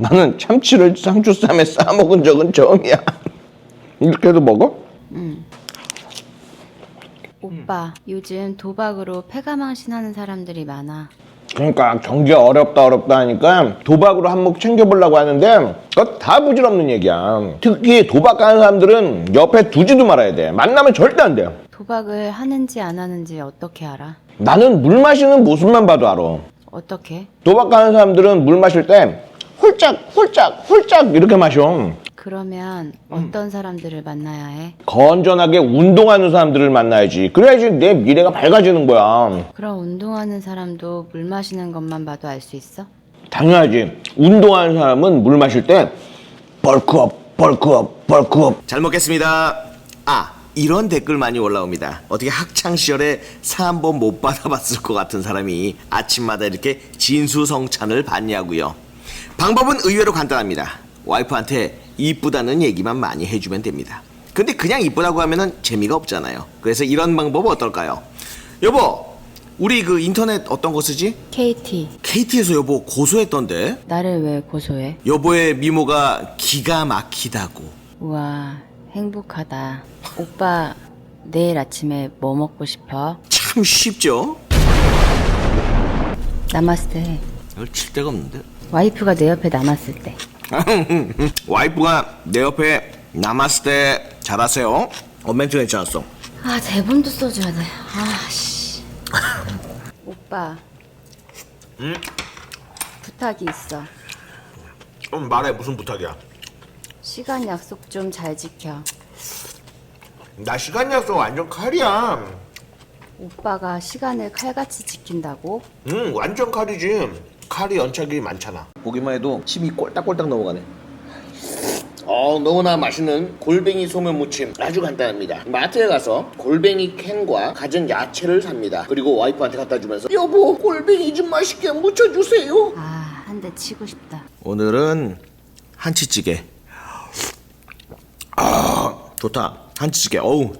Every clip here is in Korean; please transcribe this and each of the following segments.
나는 참치를 상추쌈에 싸 먹은 적은 처음이야. 이렇게도 먹어? 오빠, 요즘 도박으로 패가망신하는 사람들이 많아. 그러니까 경기 어렵다 어렵다 하니까 도박으로 한몫 챙겨보려고 하는데 그거 다 부질없는 얘기야. 특히 도박하는 사람들은 옆에 두지도 말아야 돼. 만나면 절대 안 돼. 도박을 하는지 안 하는지 어떻게 알아? 나는 물 마시는 모습만 봐도 알아. 어떻게? 도박하는 사람들은 물 마실 때 홀짝 홀짝 홀짝 이렇게 마셔. 그러면 어떤 사람들을 만나야 해? 건전하게 운동하는 사람들을 만나야지. 그래야지 내 미래가 밝아지는 거야. 그럼 운동하는 사람도 물 마시는 것만 봐도 알 수 있어? 당연하지. 운동하는 사람은 물 마실 때 벌크업, 벌크업, 벌크업. 잘 먹겠습니다. 아 이런 댓글 많이 올라옵니다. 어떻게 학창 시절에 사 한 번 못 받아봤을 것 같은 사람이 아침마다 이렇게 진수성찬을 받냐고요. 방법은 의외로 간단합니다. 와이프한테 이쁘다는 얘기만 많이 해주면 됩니다. 근데 그냥 이쁘다고 하면은 재미가 없잖아요. 그래서 이런 방법 어떨까요? 여보, 우리 그 인터넷 어떤 거 쓰지? KT, KT에서 여보 고소했던데 나를 왜 고소해? 여보의 미모가 기가 막히다고. 우와, 행복하다. 오빠, 내일 아침에 뭐 먹고 싶어? 참 쉽죠? 때 이걸 칠 데가 없는데. 와이프가 내 옆에 남았을 때 와이프가 내 옆에 남았을 때 잘하세요. 어, 멘트 괜찮았어. 아 대본도 써줘야 돼. 아씨. 오빠. 부탁이 있어. 좀 말해 무슨 부탁이야? 시간 약속 좀 잘 지켜. 나 시간 약속 완전 칼이야. 오빠가 시간을 칼같이 지킨다고? 응 완전 칼이지. 칼이 연착이 많잖아. 보기만 해도 침이 꼴딱꼴딱 넘어가네. 어 너무나 맛있는 골뱅이 소면 무침 아주 간단합니다. 마트에 가서 골뱅이 캔과 갖은 야채를 삽니다. 그리고 와이프한테 갖다 주면서 여보 골뱅이 좀 맛있게 무쳐주세요. 아 한 대 치고 싶다. 오늘은 한치찌개. 아 좋다. 한치찌개. 어우.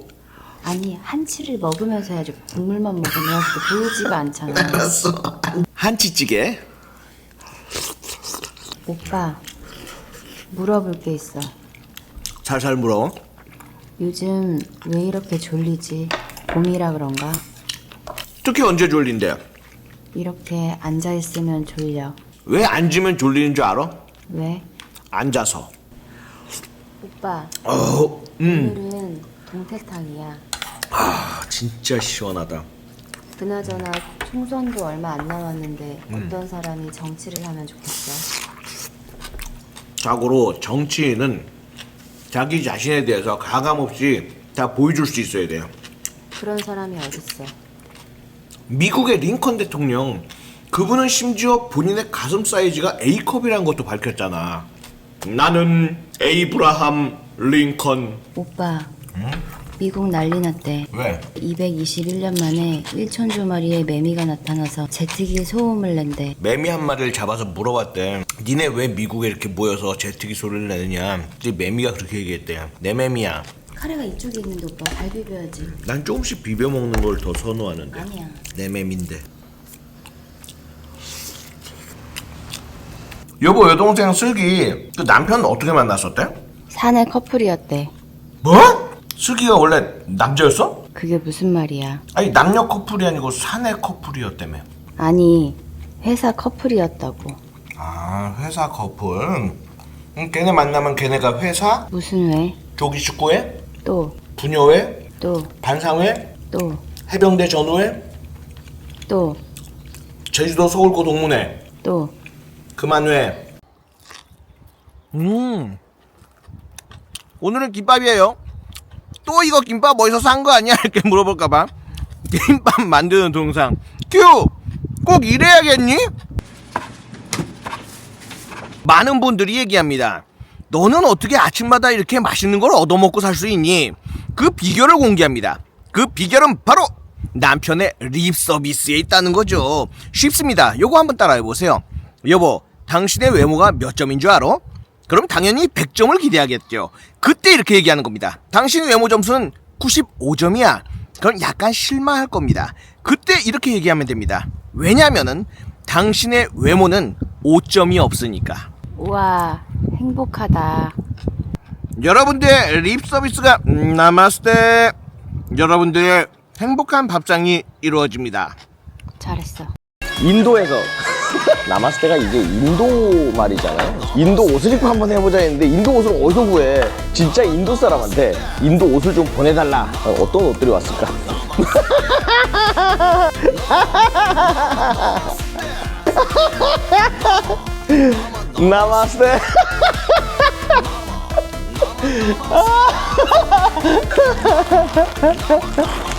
아니 한치를 먹으면서 해야지 국물만 먹으면 그 보이지가 않잖아. 한치찌개. 오빠 물어볼 게 있어. 살살 물어. 요즘 왜 이렇게 졸리지? 봄이라 그런가? 특히 언제 졸린데? 이렇게 앉아 있으면 졸려. 왜 앉으면 졸리는 줄 알아? 왜? 앉아서. 오빠 어, 음. 오늘은 동태탕이야. 아, 진짜 시원하다. 그나저나 총선도 얼마 안 남았는데 어떤 사람이 정치를 하면 좋겠어? 자고로 정치인은 자기 자신에 대해서 가감 없이 다 보여줄 수 있어야 돼요. 그런 사람이 어딨어? 미국의 링컨 대통령 그분은 심지어 본인의 가슴 사이즈가 A컵이라는 것도 밝혔잖아. 나는 에이브라함 링컨. 오빠 미국 난리 났대. 왜? 221년 만에 1천조 마리의 매미가 나타나서 제트기 소음을 낸대. 매미 한 마리를 잡아서 물어봤대. 니네 왜 미국에 이렇게 모여서 제트기 소리를 내느냐? 근데 매미가 그렇게 얘기했대. 내 매미야. 카레가 이쪽에 있는데 오빠 잘 비벼야지. 난 조금씩 비벼 먹는 걸 더 선호하는데. 아니야. 내 맴인데. 여보 여동생 슬기 그 남편 어떻게 만났었대? 사내 커플이었대. 뭐? 슬기가 원래 남자였어? 그게 무슨 말이야? 아니 남녀 커플이 아니고 사내 커플이었다며. 아니 회사 커플이었다고. 아 회사 커플. 응, 걔네 만나면 걔네가 회사 무슨 회? 조기 축구회 또, 부녀회 또, 반상회 또, 해병대 전우회 또, 제주도 서울고 동문회 또. 그만회. 음. 오늘은 김밥이에요. 또 이거 김밥 어디서 산 거 아니야? 이렇게 물어볼까봐. 김밥 만드는 동상. 큐! 꼭 이래야겠니? 많은 분들이 얘기합니다. 너는 어떻게 아침마다 이렇게 맛있는 걸 얻어먹고 살 수 있니? 그 비결을 공개합니다. 그 비결은 바로 남편의 립 서비스에 있다는 거죠. 쉽습니다. 요거 한번 따라해 보세요. 여보, 당신의 외모가 몇 점인 줄 알아? 그럼 당연히 100점을 기대하겠죠. 그때 이렇게 얘기하는 겁니다. 당신 외모 점수는 95점이야. 그럼 약간 실망할 겁니다. 그때 이렇게 얘기하면 됩니다. 왜냐면은 당신의 외모는 5점이 없으니까. 우와, 행복하다. 여러분들의 립 서비스가 음, 남았을 때 여러분들의 행복한 밥상이 이루어집니다. 잘했어. 인도에서 때가 이게 인도 말이잖아요. 인도 옷을 입고 한번 해보자 했는데 인도 옷을 어디서 구해? 진짜 인도 사람한테 인도 옷을 좀 보내달라. 어, 어떤 옷들이 왔을까? 나마스테.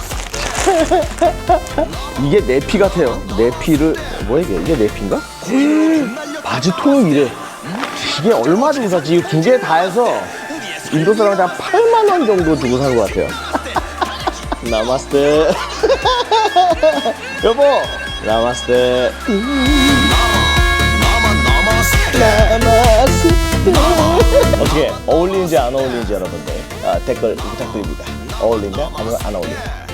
이게 내 피 같아요. 내 피를 뭐야 이게 이게 내 피인가? 바지 통이 이래. 이게 얼마 주고 샀지? 이거 두개 다 해서 인도 사람한테 한 8만 원 정도 주고 산 것 같아요. 나마스테. 여보. 나마스테. 어떻게 어울리는지 안 어울리는지 여러분들 아, 댓글 부탁드립니다. 어울린다? 아니면 안 어울린다?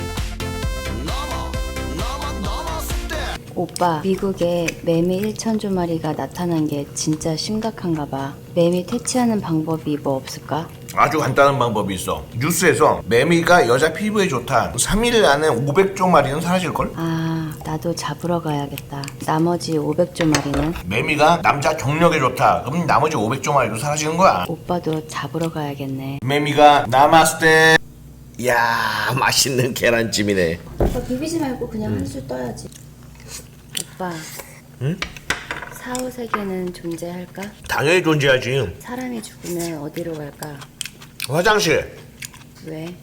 오빠, 미국에 매미 1천조 마리가 나타난 게 진짜 심각한가 봐. 매미 퇴치하는 방법이 뭐 없을까? 아주 간단한 방법이 있어. 뉴스에서 매미가 여자 피부에 좋다. 3일 안에 500조 마리는 사라질걸? 아, 나도 잡으러 가야겠다. 나머지 500조 마리는? 매미가 남자 경력에 좋다. 그럼 나머지 500조 마리도 사라지는 거야. 오빠도 잡으러 가야겠네. 매미가 남았을 때. 야 맛있는 계란찜이네. 오빠 비비지 말고 그냥 한 술 떠야지. 오빠. 응? 사후 세계는 존재할까? 당연히 존재하지. 사람이 죽으면 어디로 갈까? 화장실. 왜?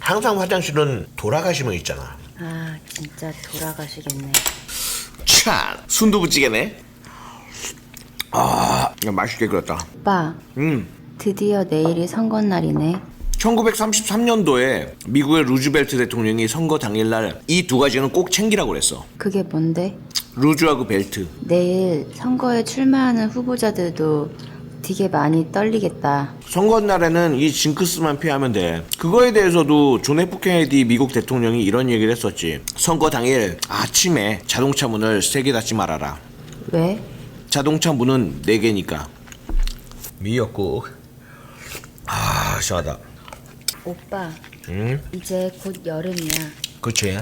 항상 화장실은 돌아가시면 있잖아. 아, 진짜 돌아가시겠네. 참 순두부찌개네. 아 맛있게 끓였다. 오빠, 음. 드디어 내일이 선거 날이네. 1933년도에 미국의 루즈벨트 대통령이 선거 당일날 이 두 가지는 꼭 챙기라고 그랬어. 그게 뭔데? 루즈하고 벨트. 내일 선거에 출마하는 후보자들도 되게 많이 떨리겠다. 선거 날에는 이 징크스만 피하면 돼. 그거에 대해서도 존 F 케네디 미국 대통령이 이런 얘기를 했었지. 선거 당일 아침에 자동차 문을 세개 닫지 말아라. 왜? 자동차 문은 네 개니까. 미역국. 아 시원하다. 오빠, 응? 이제 곧 여름이야. 그치.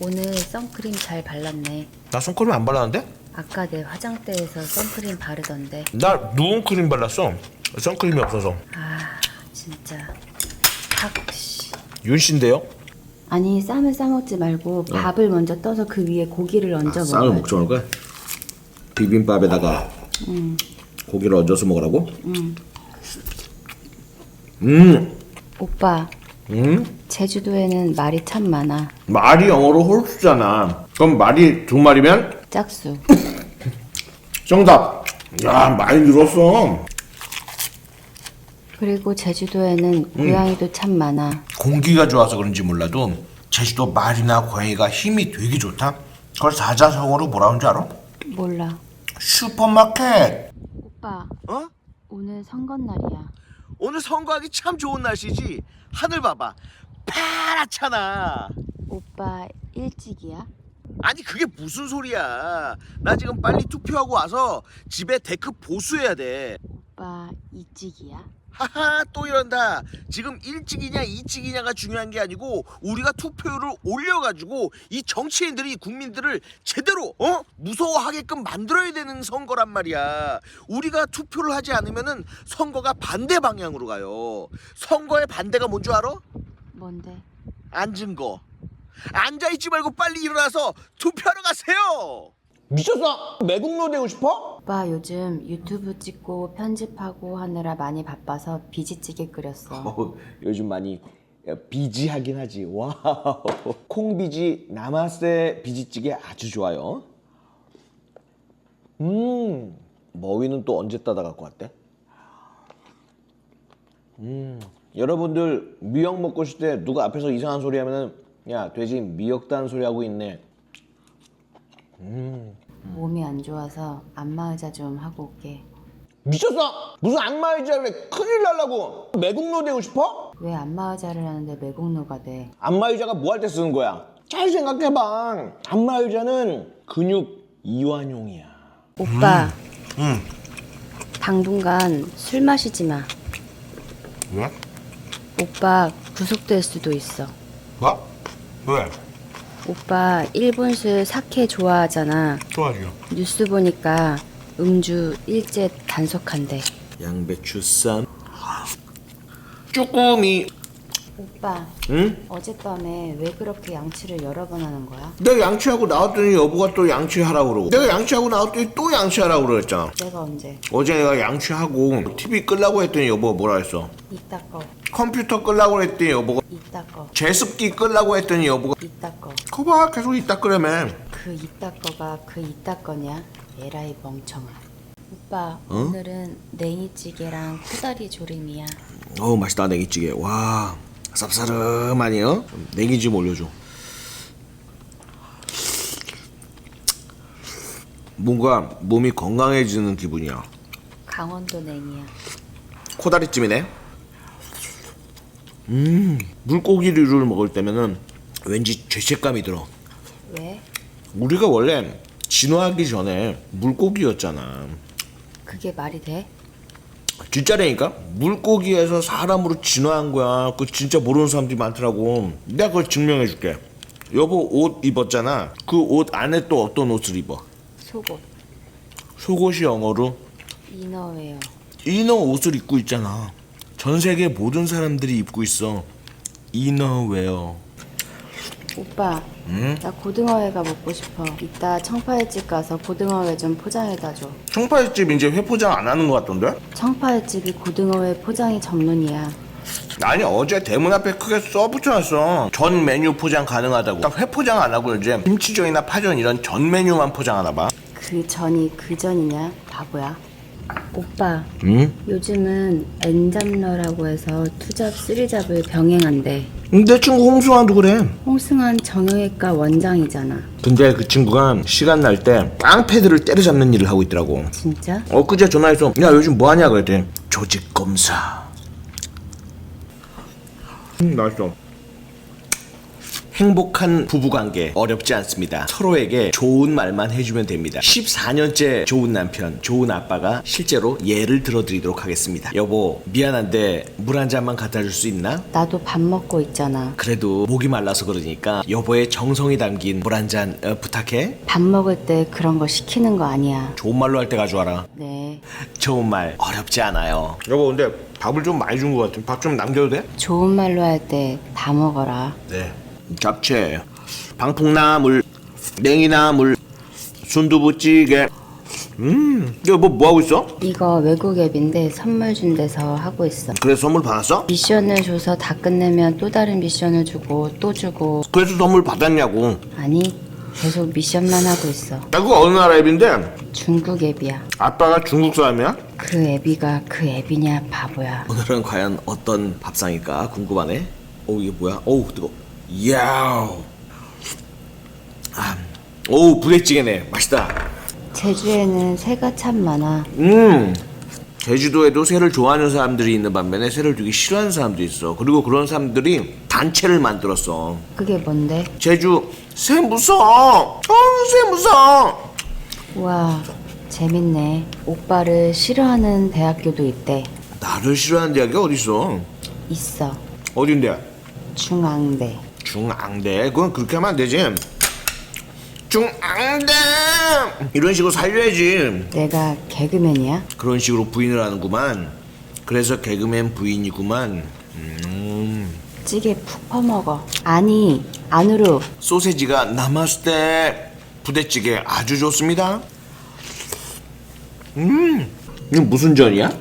오늘 선크림 잘 발랐네. 나 손크림 안 발랐는데? 아까 내 화장대에서 선크림 바르던데. 나 누운 크림 발랐어. 선크림이 없어서. 아, 진짜. 학, 씨. 윤 씨인데요? 아니, 쌈을 싸먹지 말고 밥을 먼저 떠서 그 위에 고기를 얹어 아, 쌀을 먹어. 먹지 말까? 비빔밥에다가 고기를 얹어서 먹으라고? 음, 오빠, 음, 제주도에는 말이 참 많아. 말이 영어로 홀수잖아. 그럼 말이 두 마리면 짝수. 정답. 야, 많이 늘었어. 그리고 제주도에는 고양이도 참 많아. 공기가 좋아서 그런지 몰라도 제주도 말이나 고양이가 힘이 되게 좋다. 그걸 사자성어로 뭐라는 줄 알아? 몰라. 슈퍼마켓. 오빠, 어? 오늘 선거 날이야. 오늘 선거하기 참 좋은 날씨지. 하늘 봐봐. 파랗잖아. 오빠 일찍이야? 아니 그게 무슨 소리야 나 지금 빨리 투표하고 와서 집에 데크 보수해야 돼 오빠 이찍이야? 하하 또 이런다. 지금 일찍이냐 이찍이냐가 중요한 게 아니고 우리가 투표율을 올려가지고 이 정치인들이 국민들을 제대로 어? 무서워하게끔 만들어야 되는 선거란 말이야. 우리가 투표를 하지 않으면은 선거가 반대 방향으로 가요. 선거의 반대가 뭔 줄 알아? 뭔데? 앉은 거. 앉아있지 말고 빨리 일어나서 투표하러 가세요 미쳤어? 매국노 되고 싶어? 오빠 요즘 유튜브 찍고 편집하고 하느라 많이 바빠서 비지찌개 끓였어. 어, 요즘 많이 비지하긴 하지. 와우. 콩비지 나마세 비지찌개 아주 좋아요. 음, 머위는 또 언제 따다 갖고 왔대? 음, 여러분들 미역 먹고 싶을 때 누가 앞에서 이상한 소리 하면은 야 돼지 미역 단 소리 하고 있네. 몸이 안 좋아서 안마의자 좀 하고 올게. 미쳤어? 무슨 악마 의자 그래? 큰일 날라고. 매국노 되고 싶어? 왜 안마의자를 하는데 매국노가 돼? 안마 의자가 뭐 할 때 쓰는 거야? 잘 생각해봐. 안마 의자는 근육 이완용이야. 오빠. 당분간 술 마시지 마. 왜? 오빠 구속될 수도 있어. 뭐? 왜? 오빠 일본 술 사케 좋아하잖아. 좋아하죠. 뉴스 보니까 음주 일제 단속한대. 양배추 쌈. 쭈꾸미. 오빠, 응? 어젯밤에 왜 그렇게 양치를 여러 번 하는 거야? 내가 양치하고 나왔더니 여보가 또 양치하라고 그러고 내가 양치하고 나왔더니 또 양치하라고 그랬잖아 내가 언제? 어제 내가 양치하고 TV 끄려고 했더니 여보가 뭐라 했어 이따 꺼, 컴퓨터 끄려고 했더니 여보가 이따 꺼, 제습기 끄려고 했더니 여보가 이따 꺼. 거봐 계속 이따 끄려며 그 이따 거가 그 이따 거냐? 에라이 멍청아. 오빠, 어? 오늘은 냉이찌개랑 코다리 조림이야. 어우 맛있다 냉이찌개 와 쌉싸름하니요 냉이 좀 올려줘 뭔가 몸이 건강해지는 기분이야 강원도 냉이야. 코다리찜이네 음. 물고기류를 먹을 때면은 왠지 죄책감이 들어. 왜? 우리가 원래 진화하기 전에 물고기였잖아. 그게 말이 돼? 진짜라니까 물고기에서 사람으로 진화한 거야. 그 진짜 모르는 사람들이 많더라고. 내가 그걸 증명해 줄게. 여보 옷 입었잖아. 그 옷 안에 또 어떤 옷을 입어? 속옷, 속옷이 영어로? 이너웨어. 이너 옷을 입고 있잖아 전 세계 모든 사람들이 입고 있어 이너웨어 오빠, 나 고등어회가 먹고 싶어. 이따 청파회집 가서 고등어회 좀 포장해다 줘. 청파집 이제 회 포장 안 하는 것 같던데? 청파회집이 고등어회 포장이 전문이야. 아니 어제 대문 앞에 크게 써 붙여놨어 전 메뉴 포장 가능하다고 딱 회 포장 안 하고 이제 김치전이나 파전 이런 전 메뉴만 포장하나 봐그 전이 그 전이냐? 바보야. 오빠, 응? 요즘은 엔잡러라고 해서 투잡, 쓰리잡을 병행한대. 내 친구 홍수환도 그래 홍승환 정형외과 원장이잖아. 근데 그 친구가 시간 날 때 깡패들을 때려잡는 일을 하고 있더라고 진짜? 엊그제 전화해서 야 요즘 뭐 하냐 그랬더니 조직 검사 음 맛있어 행복한 부부관계 어렵지 않습니다 서로에게 좋은 말만 해주면 됩니다 14년째 좋은 남편 좋은 아빠가 실제로 예를 들어드리도록 하겠습니다 여보 미안한데 물 한 잔만 갖다 줄 수 있나? 나도 밥 먹고 있잖아. 그래도 목이 말라서 그러니까 여보의 정성이 담긴 물 한 잔 부탁해 밥 먹을 때 그런 거 시키는 거 아니야. 좋은 말로 할 때 가져와라 네. 좋은 말 어렵지 않아요 여보 근데 밥을 좀 많이 준 것 같아 밥 좀 남겨도 돼? 좋은 말로 할 때 다 먹어라. 네 잡채 방풍나물 냉이나물 순두부찌개 음 이거 뭐, 뭐 하고 있어? 이거 외국 앱인데 선물 준 데서 하고 있어. 그래서 선물 받았어? 미션을 줘서 다 끝내면 또 다른 미션을 주고 또 주고 그래서 선물 받았냐고 아니 계속 미션만 하고 있어. 나 그거 어느 나라 앱인데 중국 앱이야. 아빠가 중국 사람이야? 그 앱이가 그 앱이냐 바보야. 오늘은 과연 어떤 밥상일까 궁금하네 오 이게 뭐야? 오우 뜨거 야우 아, 오우 부대찌개네 맛있다 제주에는 새가 참 많아. 음 제주도에도 새를 좋아하는 사람들이 있는 반면에 새를 되게 싫어하는 사람도 있어 그리고 그런 사람들이 단체를 만들었어 그게 뭔데? 제주 새 무서워 어우 새 무서워 우와 재밌네. 오빠를 싫어하는 대학교도 있대. 나를 싫어하는 대학이 어딨어 있어. 어딘데 중앙대. 중앙대 그건 그렇게 하면 안 되지 중앙대 이런 식으로 살려야지 내가 개그맨이야? 그런 식으로 부인을 하는구만 그래서 개그맨 부인이구만 음 찌개 푹 퍼먹어. 아니 안으로 소세지가 남았을 때 부대찌개 아주 좋습니다. 음, 이거 무슨 전이야?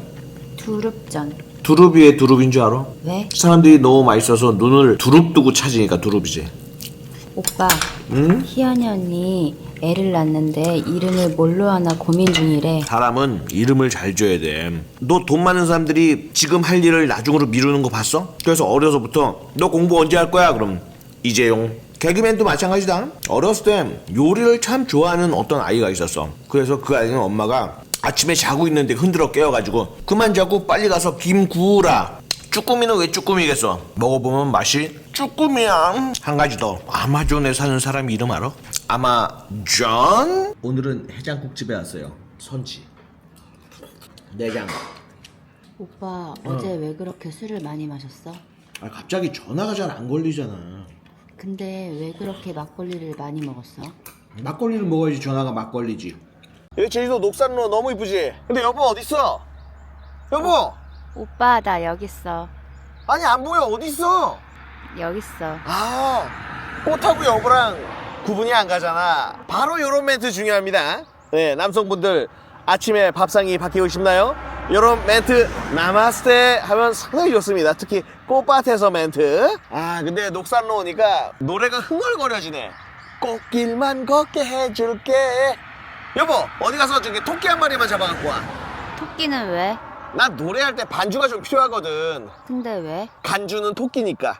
두릅전. 두릅이의 두릅인 줄 알아? 왜? 사람들이 너무 맛있어서 눈을 두릅 뜨고 찾으니까 두릅이지. 오빠. 희연이 언니 애를 낳는데 이름을 뭘로 하나 고민 중이래. 사람은 이름을 잘 줘야 돼. 너 돈 많은 사람들이 지금 할 일을 나중으로 미루는 거 봤어? 그래서 어려서부터 너 공부 언제 할 거야? 그럼 이재용. 개그맨도 마찬가지다. 어렸을 때 요리를 참 좋아하는 어떤 아이가 있었어. 그래서 그 아이는 엄마가 아침에 자고 있는데 흔들어 깨워가지고 그만 자고 빨리 가서 김 구우라. 쭈꾸미는 왜 쭈꾸미겠어? 먹어보면 맛이 쭈꾸미야. 한 가지 더. 아마존에 사는 사람 이름 알아? 아마존? 오늘은 해장국집에 왔어요. 선지. 내장. 오빠 어제 왜 그렇게 술을 많이 마셨어? 아 갑자기 전화가 잘 안 걸리잖아. 근데 왜 그렇게 막걸리를 많이 먹었어? 막걸리를 먹어야지 전화가 막걸리지. 여기 제주도 녹산로 너무 이쁘지? 근데 여보 어딨어? 여보! 오빠 나 여기 있어. 아니 안 보여 어딨어? 여기 있어. 아 꽃하고 여보랑 구분이 안 가잖아. 바로 요런 멘트 중요합니다. 네 남성분들 아침에 밥상이 바뀌고 싶나요? 요런 멘트 나마스테 하면 상당히 좋습니다. 특히 꽃밭에서 멘트. 아 근데 녹산로 오니까 노래가 흥얼거려지네. 꽃길만 걷게 해줄게. 여보 어디 가서 저기 토끼 한 마리만 잡아갖고 와. 토끼는 왜? 난 노래할 때 반주가 좀 필요하거든. 근데 왜? 간주는 토끼니까.